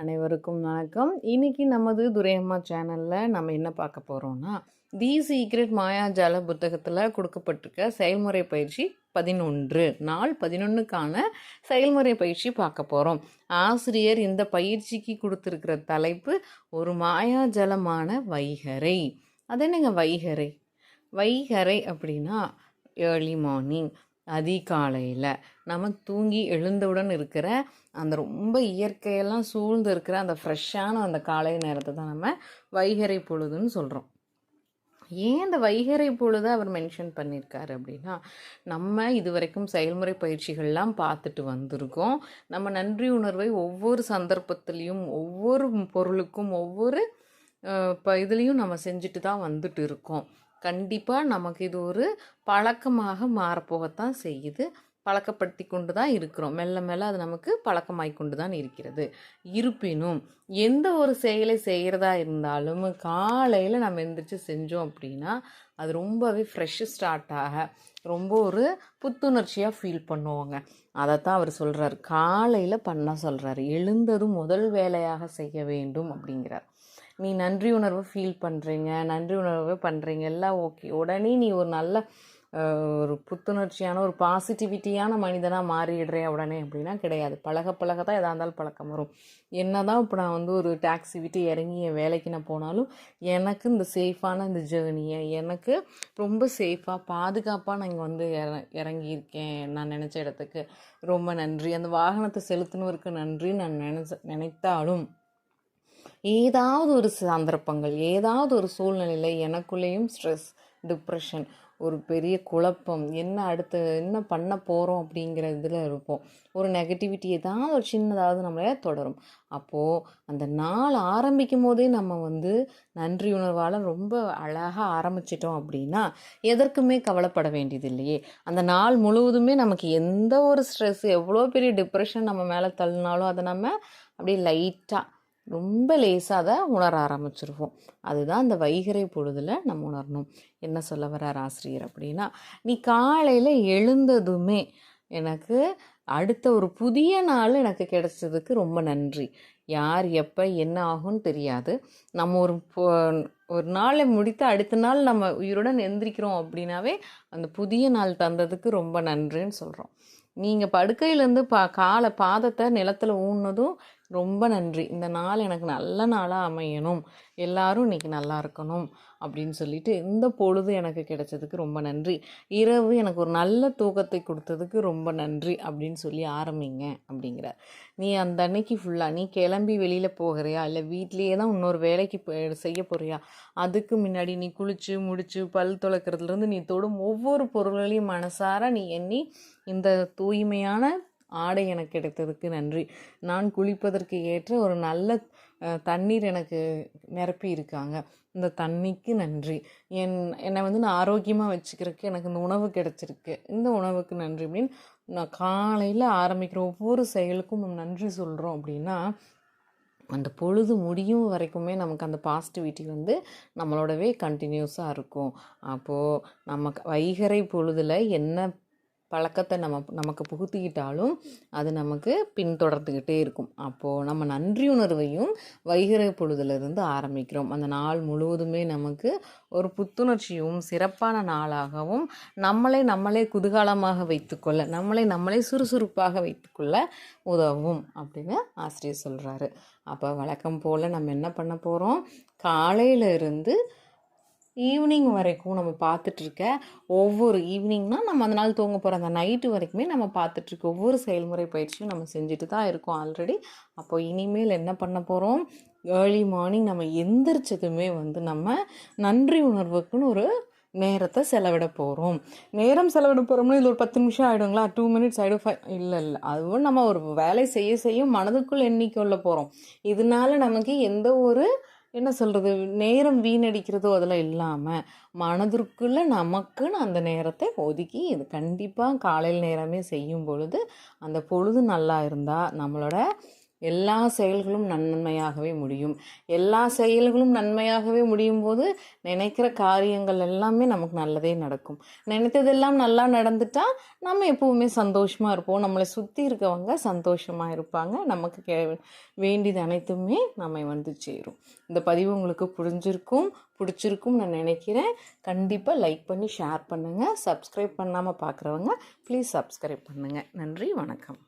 அனைவருக்கும் வணக்கம். இன்னைக்கு நமது துரையம்மா சேனலில் நம்ம என்ன பார்க்க போகிறோம்னா தி சீக்ரெட் மாயாஜால புத்தகத்தில் கொடுக்கப்பட்டிருக்க செயல்முறை பயிற்சி பதினொன்று. நாள் பதினொன்றுக்கான செயல்முறை பயிற்சி பார்க்க போகிறோம் ஆசிரியர் இந்த பயிற்சிக்கு கொடுத்துருக்கிற தலைப்பு ஒரு மாயாஜலமான வைகரை. அது என்னங்க வைகரை? வைகரை அப்படின்னா ஏர்லி மார்னிங் அதிகாலையில் நம்ம தூங்கி எழுந்தவுடன் இருக்கிற அந்த ரொம்ப இயற்கையெல்லாம் சூழ்ந்து இருக்கிற அந்த ஃப்ரெஷ்ஷான அந்த காலை நேரத்தை தான் நம்ம வைகறை பொழுதுன்னு சொல்கிறோம் ஏன் இந்த வைகறை பொழுதை அவர் மென்ஷன் பண்ணியிருக்காரு அப்படின்னா நம்ம இதுவரைக்கும் செயல்முறை பயிற்சிகள்லாம் பார்த்துட்டு வந்திருக்கோம். நம்ம நன்றி உணர்வை ஒவ்வொரு சந்தர்ப்பத்துலேயும் ஒவ்வொரு பொருளுக்கும் ஒவ்வொரு இப்போ இதுலேயும் நம்ம செஞ்சுட்டு தான் வந்துட்டு இருக்கோம். கண்டிப்பாக நமக்கு இது ஒரு பழக்கமாக மாறப்போகத்தான் செய்யுது. பழக்கப்படுத்தி கொண்டு தான் இருக்கிறோம். மெல்ல மெல்ல அது நமக்கு பழக்கமாய் கொண்டு தான் இருக்கிறது. இருப்பினும் எந்த ஒரு செயலை செய்கிறதா இருந்தாலும் காலையில் நம்ம எந்திரிச்சு செஞ்சோம் அப்படின்னா அது ரொம்பவே ஃப்ரெஷ்ஷு ஸ்டார்ட் ஆக ரொம்ப ஒரு புத்துணர்ச்சியாக ஃபீல் பண்ணுவோங்க. அதைத்தான் அவர் சொல்கிறார் காலையில் பண்ண சொல்கிறாரு எழுந்ததும் முதல் வேலையாக செய்ய வேண்டும் அப்படிங்கிறார். நீ நன்றி உணர்வு ஃபீல் பண்ணுறீங்க நன்றி உணர்வு பண்ணுறீங்க எல்லாம் ஓகே உடனே நீ ஒரு நல்ல ஒரு புத்துணர்ச்சியான ஒரு பாசிட்டிவிட்டியான மனிதனாக மாறிடுறேன் உடனே அப்படின்னா கிடையாது. பழக பழக தான் எதாக இருந்தாலும் பழக்கம் வரும். என்ன தான் இப்போ நான் வந்து ஒரு டாக்ஸி விட்டு இறங்கி என் வேலைக்கு நான் போனாலும் எனக்கு இந்த சேஃபான இந்த ஜேர்னியை எனக்கு ரொம்ப சேஃபாக பாதுகாப்பாக நான் இங்கே வந்து இற இறங்கியிருக்கேன் நான் நினச்ச இடத்துக்கு. ரொம்ப நன்றி. அந்த வாகனத்தை செலுத்தினவருக்கு நன்றி நான் நினச்ச நினைத்தாலும் ஏதாவது ஒரு சந்தர்ப்பங்கள் ஏதாவது ஒரு சூழ்நிலையில் எனக்குள்ளேயும் ஸ்ட்ரெஸ் டிப்ரெஷன் ஒரு பெரிய குழப்பம் என்ன அடுத்து என்ன பண்ண போகிறோம் அப்படிங்கிற இதில் இருப்போம். ஒரு நெகட்டிவிட்டி ஏதாவது ஒரு சின்னதாவது நம்மளே தொடரும். அப்போது அந்த நாள் ஆரம்பிக்கும் போதே நம்ம வந்து நன்றி உணர்வால் ரொம்ப அழகாக ஆரம்பிச்சிட்டோம் அப்படின்னா எதற்குமே கவலைப்பட வேண்டியது இல்லையே. அந்த நாள் முழுவதுமே நமக்கு எந்த ஒரு ஸ்ட்ரெஸ் எவ்வளோ பெரிய டிப்ரெஷன் நம்ம மேலே தள்ளினாலும் அதை நம்ம அப்படியே லைட்டாக ரொம்ப லேசாக அதை உணர ஆரம்பிச்சிருவோம். அதுதான் அந்த வைகறை பொழுதில் நம்ம உணரணும். என்ன சொல்ல வர்றார் ஆசிரியர் அப்படின்னா நீ காலையில் எழுந்ததுமே எனக்கு அடுத்த ஒரு புதிய நாள் எனக்கு கிடைச்சதுக்கு ரொம்ப நன்றி. யார் எப்போ என்ன ஆகும்னு தெரியாது. நம்ம ஒரு பொ- ஒரு நாளை முடித்து அடுத்த நாள் நம்ம உயிருடன் எந்திரிக்கிறோம் அப்படின்னாவே அந்த புதிய நாள் தந்ததுக்கு ரொம்ப நன்றின்னு சொல்கிறோம் நீங்கள் படுக்கையிலேருந்து பா காலை பாதத்தை நிலத்தில் ஊன்னதும் ரொம்ப நன்றி. இந்த நாள் எனக்கு நல்ல நாளாக அமையணும். எல்லாரும் இன்னைக்கு நல்லா இருக்கணும் அப்படின்னு சொல்லிட்டு இந்த பொழுது எனக்கு கிடைச்சதுக்கு ரொம்ப நன்றி. இரவு எனக்கு ஒரு நல்ல தூக்கத்தை கொடுத்ததுக்கு ரொம்ப நன்றி அப்படின்னு சொல்லி ஆரம்பிங்க அப்படிங்கிறார். நீ அந்த அன்னைக்கு ஃபுல்லாக நீ கிளம்பி வெளியில் போகிறியா? இல்லை வீட்லேயே தான் இன்னொரு வேலைக்கு செய்ய போகிறியா அதுக்கு முன்னாடி நீ குளிச்சு முடிச்சு பல் துளக்கிறதுலேருந்து நீ தொடும் ஒவ்வொரு பொருள்களையும் மனசார நீ எண்ணி இந்த தூய்மையான ஆடை எனக்கு கிடைத்ததுக்கு நன்றி. நான் குளிப்பதற்கு ஏற்ற ஒரு நல்ல தண்ணீர் எனக்கு நிரப்பி இருக்காங்க. இந்த தண்ணிக்கு நன்றி. என் என்னை வந்து நான் ஆரோக்கியமாக வச்சுக்கிறதுக்கு எனக்கு இந்த உணவு கிடச்சிருக்கு. இந்த உணவுக்கு நன்றி அப்படின்னு நான் காலையில் ஆரம்பிக்கிற ஒவ்வொரு செயலுக்கும் நம்ம நன்றி சொல்கிறோம் அப்படின்னா அந்த பொழுது முடியும் வரைக்குமே நமக்கு அந்த பாசிட்டிவிட்டி வந்து நம்மளோடவே கண்டினியூஸாக இருக்கும். அப்போது நமக்கு வைகறை பொழுதில் என்ன பழக்கத்தை நம்ம நமக்கு புகுத்திக்கிட்டாலும் அது நமக்கு பின்தொடர்ந்துக்கிட்டே இருக்கும். அப்போது நம்ம நன்றி உணர்வையும் வைகறை பொழுதுலேருந்து ஆரம்பிக்கிறோம். அந்த நாள் முழுவதுமே நமக்கு ஒரு புத்துணர்ச்சியும் சிறப்பான நாளாகவும் நம்மளை நம்மளே குதூகாலமாக வைத்துக்கொள்ள நம்மளை நம்மளே சுறுசுறுப்பாக வைத்துக்கொள்ள உதவும் அப்படின்னு ஆசிரியர் சொல்கிறாரு அப்போ வழக்கம் போல் நம்ம என்ன பண்ண போகிறோம் காலையில இருந்து ஈவினிங் வரைக்கும் நம்ம பார்த்துட்ருக்க ஒவ்வொரு ஈவினிங்னால் நம்ம அந்த நாள் தூங்க போகிற அந்த நைட்டு வரைக்குமே நம்ம பார்த்துட்ருக்க ஒவ்வொரு செயல்முறை பயிற்சியும் நம்ம செஞ்சுட்டு தான் இருக்கோம் ஆல்ரெடி அப்போ இனிமேல் என்ன பண்ண போகிறோம் ஏர்லி மார்னிங் நம்ம எந்திரிச்சதுமே வந்து நம்ம நன்றி உணர்வுக்குன்னு ஒரு நேரத்தை செலவிட போகிறோம் நேரம் செலவிட போகிறோம்னா இது ஒரு பத்து நிமிஷம் ஆகிடுங்களா டூ மினிட்ஸ் ஆகிடும் ஃபைவ் இல்லை இல்லை. அதுவும் நம்ம ஒரு வேலை செய்ய செய்ய மனதுக்குள் எண்ணிக்கொள்ள போகிறோம் இதனால நமக்கு எந்த ஒரு என்ன சொல்கிறது நேரம் வீணடிக்கிறதோ அதெல்லாம் இல்லாமல் மனதிற்குள்ளே நமக்குன்னு அந்த நேரத்தை ஒதுக்கி இது கண்டிப்பாக காலையில் நேரமே செய்யும் பொழுது அந்த பொழுது நல்லா இருந்தால் நம்மளோட எல்லா செயல்களும் நன்மையாகவே முடியும். எல்லா செயல்களும் நன்மையாகவே முடியும் போது நினைக்கிற காரியங்கள் எல்லாமே நமக்கு நல்லதே நடக்கும். நினைத்ததெல்லாம் நல்லா நடந்துட்டா நம்ம எப்பவுமே சந்தோஷமாக இருப்போம். நம்மளை சுற்றி இருக்கவங்க சந்தோஷமாக இருப்பாங்க. நமக்கு கே வேண்டியது அனைத்துமே நம்மை வந்து சேரும். இந்த பதிவு உங்களுக்கு புரிஞ்சிருக்கும் பிடிச்சிருக்கும் நான் நினைக்கிறேன். கண்டிப்பாக லைக் பண்ணி ஷேர் பண்ணுங்கள் சப்ஸ்கிரைப் பண்ணாமல் பார்க்குறவங்க ப்ளீஸ் சப்ஸ்கிரைப் பண்ணுங்கள் நன்றி வணக்கம்.